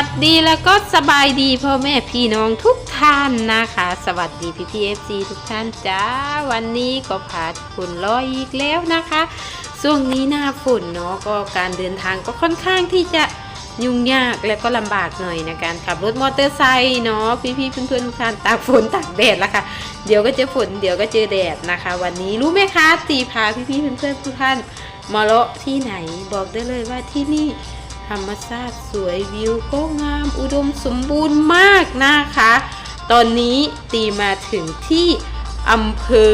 วัสดีแล้วก็สบายดีพ่อแม่พี่น้องทุกท่านนะคะ สวัสดีพี่พีเอฟซีทุกท่านจ้าวันนี้ก็ผ่านฝนลอยอีกแล้วนะคะช่วงนี้หน้าฝนเนาะก็การเดินทางก็ค่อนข้างที่จะยุ่งยากและก็ลำบากหน่อยในการขับรถมอเตอร์ไซค์เนาะพี่ๆเพื่อนๆทุกท่านตากฝนตากแดดละค่ะ เดี๋ยวก็เจอฝนเดี๋ยวก็เจอแดดนะคะ วันนี้รู้ไหมคะตีพาพี่ๆเพื่อนๆทุกท่านมาเลาะที่ไหนบอกได้เลยว่าที่นี่ ธรรมชาติสวยวิวก็งามอุดมสมบูรณ์มากนะคะ ตอนนี้ตีมาถึงที่อำเภอ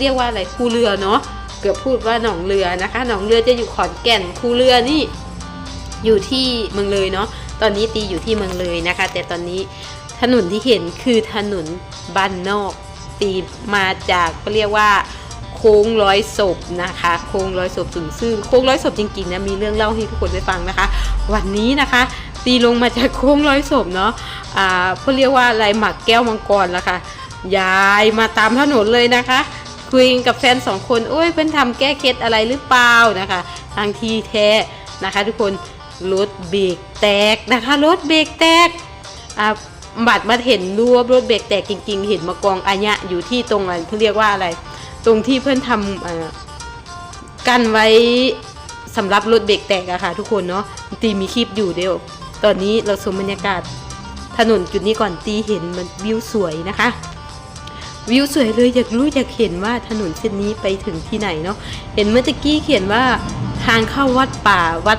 เรียกว่าอะไรคูเรือเนาะเกือบพูดว่าหนองเรือนะคะ หนองเรือจะอยู่ขอนแก่นคูเรือนี่อยู่ที่เมืองเลยเนาะตอนนี้ตีอยู่ที่เมืองเลยนะคะ แต่ตอนนี้ถนนที่เห็นคือถนนบ้านนอกตีมาจากเขาเรียกว่า ค้งร้อยศพนะคะ โค้งร้อยศพถึงซึ่งโค้งร้อยศพจริงๆนะมีเรื่องเล่าให้ทุกคนได้ฟังนะคะ วันนี้นะคะตีลงมาจากโค้งร้อยศพเนาะอ่าเขาเรียกว่าอะไรหมักแก้วมังกรละค่ะยายมาตามถนนเลยนะคะคุยกับแฟนสองคนโอ้ยเพิ่นทำแก้เคล็ดอะไรหรือเปล่านะคะทางทีแท้นะคะ ทุกคนรถเบรกแตกนะคะรถเบรกแตกอ่าบัดมาเห็นรู้ว่ารถเบรกแตกจริง ๆ เห็นมากองอายะอยู่ที่ตรงอะไรเขาเรียกว่าอะไร ตรงที่เพื่อนทำกันไว้สำหรับรถเบรกแตกอะค่ะ ทุกคนเนาะตีมีคลิปอยู่เดียว ตอนนี้เราชมบรรยากาศถนนจุดนี้ก่อนตีเห็นมันวิวสวยนะคะ วิวสวยเลยอยากรู้อยากเห็นว่าถนนเส้นนี้ไปถึงที่ไหนเนาะเห็นเมื่อตะกี้เขียนว่าทางเข้าวัดป่าวัด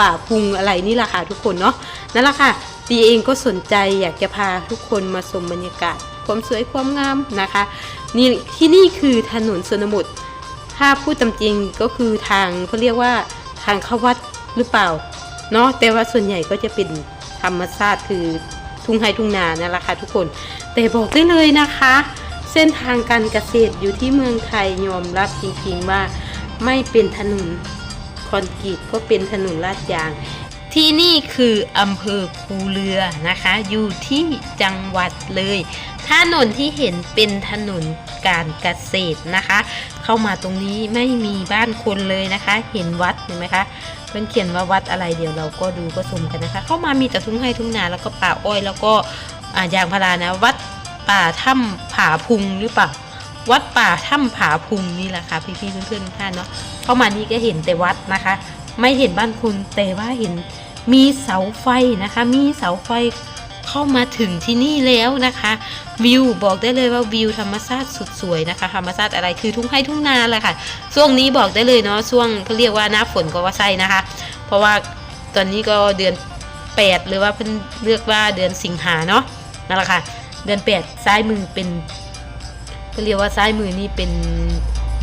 ป่าพุงอะไรนี่แหละค่ะทุกคนเนาะนั่นแหละค่ะตีเองก็สนใจอยากจะพาทุกคนมาชมบรรยากาศ ความสวยความงามนะคะนี่ที่นี่คือถนนชนบทถ้าพูดตามจริงก็คือทางเขาเรียกว่าทางเข้าวัดหรือเปล่าเนาะแต่ว่าส่วนใหญ่ก็จะเป็นธรรมชาติคือทุ่งไฮทุ่งนานั่นแหละค่ะทุกคน แต่บอกได้เลยนะคะ เส้นทางการเกษตรอยู่ที่เมืองไทยยอมรับจริงๆว่าไม่เป็นถนนคอนกรีตก็เป็นถนนลาดยาง ที่นี่คืออำเภอคูเรือนะคะ อยู่ที่จังหวัดเลย ถนนที่เห็นเป็นถนนการเกษตรนะคะ เข้ามาตรงนี้ไม่มีบ้านคนเลยนะคะ เห็นวัดเห็นไหมคะเพื่อนเขียนว่าวัดอะไรเดี๋ยวเราก็ดูก็ชมกันนะคะ เข้ามามีแต่ทุ่งไร่ทุ่งนาแล้วก็ป่าอ้อย แล้วก็ยางพารานะ วัดป่าถ้ำผาพุงหรือเปล่าวัดป่าถ้ำผาพุงนี่แหละค่ะพี่ๆเพื่อนๆทุกท่านเนาะเข้ามานี่ก็เห็นแต่วัดนะคะ ไม่เห็นบ้านคุณแต่ว่าเห็นมีเสาไฟนะคะ มีเสาไฟ เข้ามาถึงที่นี่แล้วนะคะ วิวบอกได้เลยว่าวิวธรรมชาติสุดสวยนะคะธรรมชาติอะไรคือทุ่งไร่ทุ่งนาแหละค่ะช่วงนี้บอกได้เลยเนาะช่วงเขาเรียกว่าหน้าฝนก็ว่าใช่นะคะ เพราะว่าตอนนี้ก็เดือน 8 หรือว่าเพิ่นเลือกว่าเดือนสิงหาเนาะนั่นแหละค่ะ เดือน 8 ซ้ายมือเป็นก็เรียกว่าซ้ายมือนี่เป็น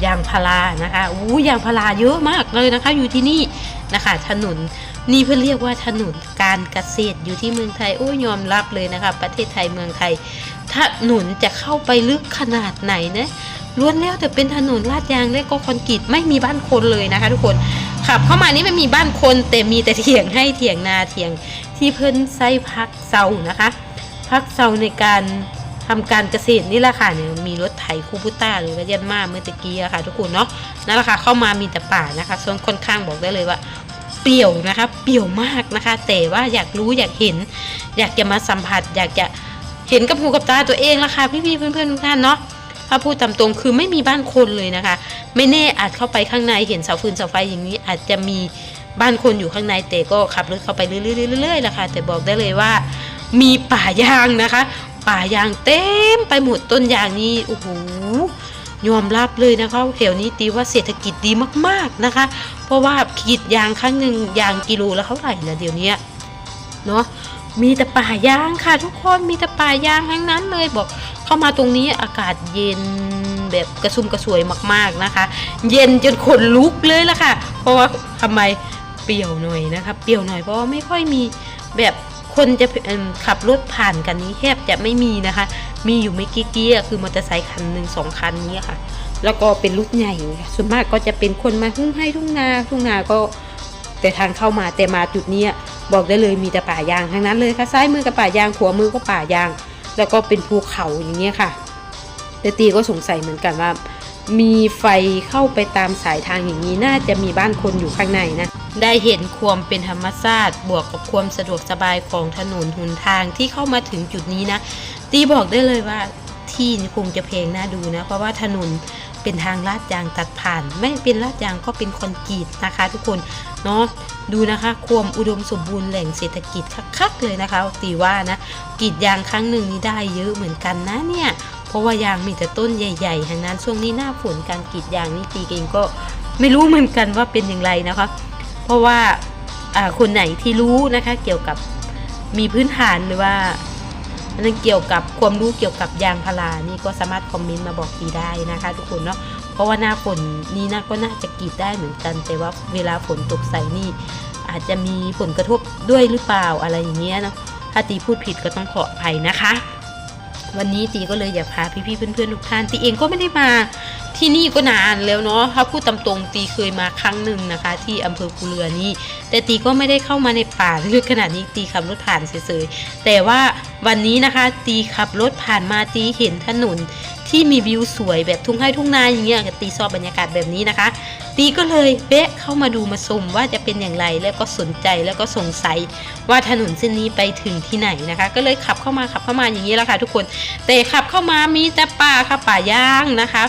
ยางพารานะคะอู้ยางพาราเยอะมากเลยนะคะ อยู่ที่นี่นะคะ ถนน นี่เพื่อเรียกว่าถนนการเกษตรอยู่ที่เมืองไทยโอ้ยยอมรับเลยนะคะประเทศไทยเมืองไทยถนนจะเข้าไปลึกขนาดไหนนะล้วนแล้วแต่เป็นถนนลาดยางและก็คอนกรีตไม่มีบ้านคนเลยนะคะ ทุกคนขับเข้ามานี่ไม่มีบ้านคนแต่มีแต่เถียงให้เถียงนาเถียงที่เพิ่นใช้พักเซานะคะ พักเซาในการทำการเกษตรนี่แหละค่ะเนี่ยมีรถไถคูบูต้าหรือว่ายันมาเมื่อตะกี้อะค่ะ ทุกคนเนาะนั่นแหละค่ะเข้ามามีแต่ป่านะคะโซนค่อนข้างบอกได้เลยว่า เปรี่ยวนะคะเปรี่ยวมากนะคะ แต่ว่าอยากรู้อยากเห็น อยากจะมาสัมผัส อยากจะเห็นกับหูกับตาตัวเองละค่ะพี่ๆเพื่อนๆทุกท่านเนาะถ้าพูดตามตรงคือไม่มีบ้านคนเลยนะคะ ไม่แน่อาจเข้าไปข้างในเห็นเสาฟืนเสาไฟอย่างนี้ อาจจะมีบ้านคนอยู่ข้างในแต่ก็ขับรถเข้าไปเรื่อยๆๆๆนะค่ะแต่บอกได้เลยว่า มีป่ายางนะคะ ป่ายางเต็มไปหมดต้นยางนี้โอ้โห ยอมรับเลยนะคะแถวนี้ตีว่าเศรษฐกิจดีมากๆนะคะ เพราะว่ากรีดยางครั้งหนึ่งยางกิโลละเท่าไหร่นะเดี๋ยวนี้เนาะมีแต่ป่ายางค่ะ ทุกคนมีแต่ป่ายางทั้งนั้นเลยบอก เข้ามาตรงนี้อากาศเย็นแบบกระซุ่มกระสวยมากๆนะคะ เย็นจนขนลุกเลยละค่ะ เพราะว่าทำไมเปรี้ยวหน่อยนะคะ เปรี้ยวหน่อยเพราะว่าไม่ค่อยมีแบบ คนจะขับรถผ่านกันนี้แทบจะไม่มีนะคะ มีอยู่ไม่กี่เกียคือมอเตอร์ไซค์คันหนึ่งสองคันนี้ค่ะ แล้วก็เป็นรถใหญ่ส่วนมากก็จะเป็นคนมาทุ่งให้ทุ่งนาทุ่งนาก็แต่ทางเข้ามาแต่มาจุดนี้บอกได้เลยมีแต่ป่ายางทั้งนั้นเลยค่ะซ้ายมือกับป่ายางขวามือก็ป่ายาง แล้วก็เป็นภูเขาอย่างเงี้ยค่ะแต่ตีก็สงสัยเหมือนกันว่า มีไฟเข้าไปตามสายทางอย่างนี้น่าจะมีบ้านคนอยู่ข้างในนะ ได้เห็นความเป็นธรรมชาติบวกกับความสะดวกสบายของถนนหนทางที่เข้ามาถึงจุดนี้นะ ตีบอกได้เลยว่าที่นี่คงจะเพลงน่าดูนะ เพราะว่าถนนเป็นทางลาดยางตัดผ่าน ไม่เป็นลาดยางก็เป็นคอนกรีตนะคะ ทุกคนเนาะดูนะคะความอุดมสมบูรณ์แหล่งเศรษฐกิจคักๆเลยนะคะตีว่านะกรีดยางครั้งหนึ่งนี่ได้เยอะเหมือนกันนะเนี่ย เพราะว่ายางมีแต่ต้นใหญ่ๆทั้งนั้นช่วงนี้หน้าฝนการกรีดยางนี่ตีเองก็ไม่รู้เหมือนกันว่าเป็นอย่างไรนะคะ เพราะว่าอ่าคนไหนที่รู้นะคะเกี่ยวกับมีพื้นฐานหรือว่าอันนั้นเกี่ยวกับความรู้เกี่ยวกับยางพารานี่ก็สามารถคอมเมนต์มาบอกตีได้นะคะ ทุกคนเนาะเพราะว่าหน้าฝนนี้นะก็น่าจะกรีดได้เหมือนกัน แต่ว่าเวลาฝนตกใส่นี่ อาจจะมีผลกระทบด้วยหรือเปล่าอะไรอย่างเงี้ยเนาะถ้าตีพูดผิดก็ต้องขออภัยนะคะ วันนี้ตีก็เลยอยากพาพี่ๆเพื่อนๆทุกท่านตีเองก็ไม่ได้มา ที่นี่ก็นานแล้วเนาะถ้าพูดตามตรงตีเคยมาครั้งหนึ่งนะคะ ที่อำเภอภูเรือนี่แต่ตีก็ไม่ได้เข้ามาในป่าลึกขนาดนี้ตีขับรถผ่านเฉยๆแต่ว่าวันนี้นะคะตีขับรถผ่านมาตีเห็นถนนที่มีวิวสวยแบบทุ่งไร่ทุ่งนาอย่างเงี้ยตีชอบบรรยากาศแบบนี้นะคะ ตีก็เลยแวะเข้ามาดูมาชมว่าจะเป็นอย่างไรแล้วก็สนใจแล้วก็สงสัยว่าถนนเส้นนี้ไปถึงที่ไหนนะคะ ก็เลยขับเข้ามาขับเข้ามาอย่างนี้แหละค่ะทุกคน แต่ขับเข้ามามีแต่ป่าค่ะป่าย่างนะคะ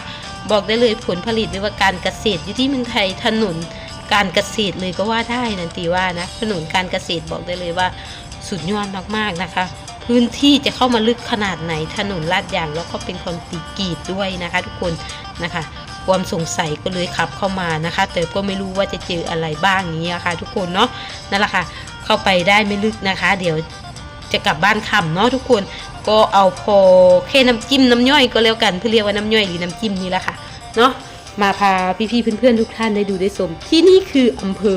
บอกได้เลยผลผลิตหรือว่าการเกษตรอยู่ที่เมืองไทยถนนการเกษตรเลยก็ว่าได้นันตีว่านะถนนการเกษตรบอกได้เลยว่าสุดยอดมากๆนะคะ พื้นที่จะเข้ามาลึกขนาดไหนถนนลาดยางแล้วก็เป็นคอนกรีตด้วยนะคะ ทุกคนนะคะ ความสงสัยก็เลยขับเข้ามานะคะ แต่ก็ไม่รู้ว่าจะเจออะไรบ้างอย่างนี้ยค่ะทุกคนเนาะนั่นแหละค่ะ เข้าไปได้ไม่ลึกนะคะ เดี๋ยวจะกลับบ้านค่ำเนาะทุกคน ก็เอาพอแค่น้ำจิ้มน้ำย่อยก็แล้วกันเพื่อเรียกว่าน้ำย่อยหรือน้ำจิ้มนี่แหละค่ะเนาะมาพาพี่ๆเพื่อนๆทุกท่านได้ดูได้ชมที่นี่คืออำเภอ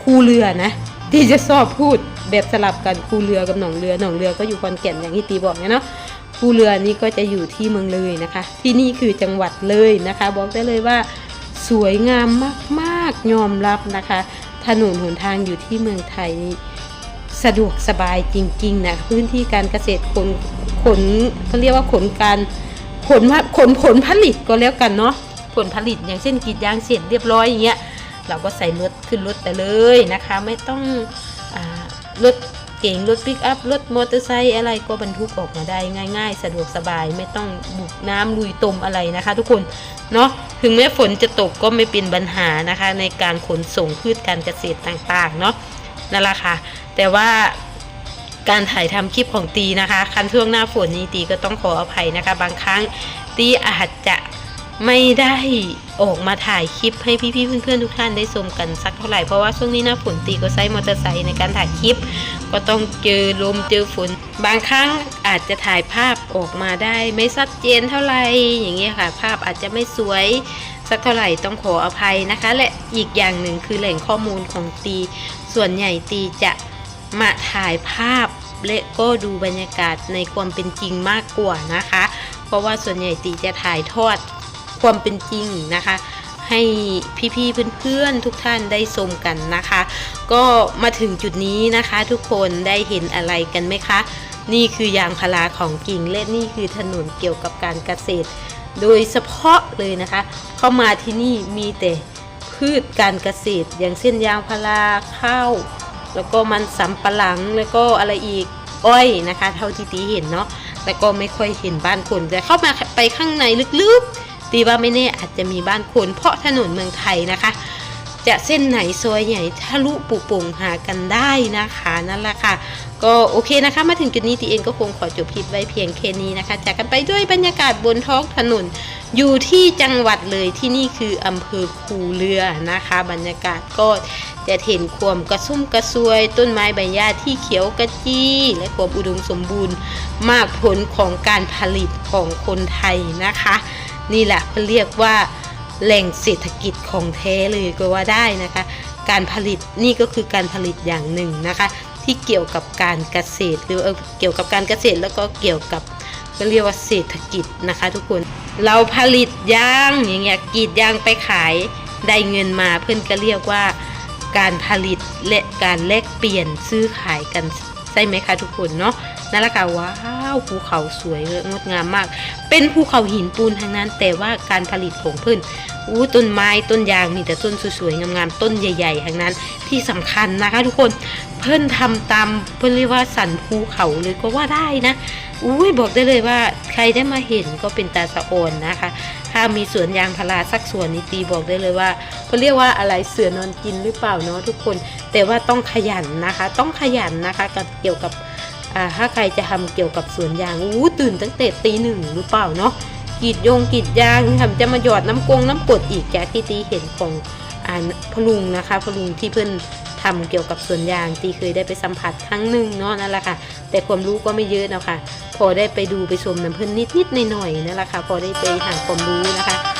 คูเรือนะที่จะชอบพูดแบบสลับกันคูเรือกับหนองเรือหนองเรือก็อยู่คอนแก่นอย่างที่ตีบอกเนาะภูเรือนี้ก็จะอยู่ที่เมืองเลยนะคะ ที่นี่คือจังหวัดเลยนะคะ บอกได้เลยว่าสวยงามมากๆยอมรับนะคะ ถนนหนทางอยู่ที่เมืองไทยนี่ สะดวกสบายจริงๆนะพื้นที่การเกษตรขนขนเขาเรียกว่าขนการขนขนผลผลิตก็แล้วกันเนาะผลผลิตอย่างเช่นกรีดยางเสร็จเรียบร้อยอย่างเงี้ยเราก็ใส่รถขึ้นรถไปเลยนะคะ ไม่ต้องรถเก๋งรถปิกอัพรถมอเตอร์ไซค์อะไรก็บรรทุกออกมาได้ง่าย ๆ สะดวกสบายไม่ต้องบุกน้ำลุยตมอะไรนะคะ ทุกคนเนาะถึงแม้ฝนจะตกก็ไม่เป็นปัญหานะคะ ในการขนส่งพืชการเกษตรต่างๆเนาะ นั่นแหละค่ะ แต่ว่าการถ่ายทำคลิปของตีนะคะคันช่วงหน้าฝนนี้ตีก็ต้องขออภัยนะคะ บางครั้งตีอาจจะไม่ได้ออกมาถ่ายคลิปให้พี่ๆเพื่อนๆทุกท่านได้ชมกันสักเท่าไหร่เพราะว่าช่วงนี้หน้าฝนตีก็ใช้มอเตอร์ไซค์ในการถ่ายคลิป ก็ต้องเจอลมเจอฝน บางครั้งอาจจะถ่ายภาพออกมาได้ไม่ชัดเจนเท่าไหร่อย่างเงี้ยค่ะ ภาพอาจจะไม่สวยสักเท่าไหร่ต้องขออภัยนะคะ และอีกอย่างหนึ่งคือแหล่งข้อมูลของตี ส่วนใหญ่ตีจะมาถ่ายภาพและก็ดูบรรยากาศในความเป็นจริงมากกว่านะคะ เพราะว่าส่วนใหญ่ตีจะถ่ายทอดความเป็นจริงนะคะ ให้พี่ๆเพื่อนๆทุกท่านได้ชมกันนะคะ ก็มาถึงจุดนี้นะคะ ทุกคนได้เห็นอะไรกันไหมคะ นี่คือยางพาราของจริงและนี่คือถนนเกี่ยวกับการเกษตร โดยเฉพาะเลยนะคะ เข้ามาที่นี่มีแต่ พืชการเกษตร อย่างเช่นยางพาราข้าว แล้วก็มันสำปะหลังแล้วก็อะไรอีกอ้อยนะคะ เท่าที่ตีเห็นเนาะแล้วก็ไม่ค่อยเห็นบ้านคนแต่เข้ามาไปข้างในลึกๆ ตีว่าไม่แน่อาจจะมีบ้านคนเพราะถนนเมืองไทยนะคะ จะเส้นไหนซอยใหญ่ทะลุปุป่งหากันได้นะคะนั่นแหละค่ะ ก็โอเคนะคะ มาถึงจุดนี้ตีเองก็คงขอจบคลิปไว้เพียงแค่นี้นะคะจากกันไปด้วยบรรยากาศบนท้องถนน อยู่ที่จังหวัดเลยที่นี่คืออำเภอคูเรือนะคะ บรรยากาศก็จะเห็นความกระซุ่มกระซวย ต้นไม้ใบหญ้าที่เขียวกระจี้ และความอุดมสมบูรณ์มากผลของการผลิตของคนไทยนะคะ นี่แหละเขาเรียกว่าแหล่งเศรษฐกิจของแท้เลยก็ว่าได้นะคะ การผลิตนี่ก็คือการผลิตอย่างหนึ่งนะคะ ที่เกี่ยวกับการเกษตรหรือเอ่อเกี่ยวกับการเกษตรแล้วก็เกี่ยวกับ ก็เรียกว่าเศรษฐกิจนะคะ ทุกคนเราผลิตยางอย่างเงี้ยกรีดยางไปขายได้เงินมาเพื่อนก็เรียกว่าการผลิตและการแลกเปลี่ยนซื้อขายกันใช่ไหมคะทุกคนเนาะนั่นแหละค่ะว้าวภูเขาสวยงดงามมาก เป็นภูเขาหินปูนทั้งนั้น แต่ว่าการผลิตของเพิ่อนอู้ต้นไม้ต้นยางมีแต่ต้นสวยๆงามๆต้นใหญ่ๆทั้งนั้นที่สำคัญนะคะ ทุกคนเพิ่อนทำตามเพิ่อนเรียกว่าสันภูเขาเลยก็ว่าได้นะ อุ้ยบอกได้เลยว่าใครได้มาเห็นก็เป็นตาสะโอนนะคะ ถ้ามีสวนยางพาราสักสวนนี้ตีบอกได้เลยว่าเขาเรียกว่าอะไรเสือนอนกินหรือเปล่าเนาะทุกคน แต่ว่าต้องขยันนะคะ ต้องขยันนะคะกับเกี่ยวกับถ้าใครจะทำเกี่ยวกับสวนยางอู้ตื่นตั้งแต่ตีหนึ่งหรือเปล่าเนาะกีดยงกีดยางทำจะมาหยอดน้ำกงน้ำกดอีกจากที่ตีเห็นของอพลุงนะคะพลุงที่เพื่อน ทำเกี่ยวกับสวนยางตีเคยได้ไปสัมผัสครั้งหนึ่งเนาะนั่นแหละค่ะ แต่ความรู้ก็ไม่เยอะนะคะพอได้ไปดูไปชมน้ำเพื่อนนิดๆหน่อยๆนั่นแหละค่ะ พอได้ไปหาความรู้นะคะ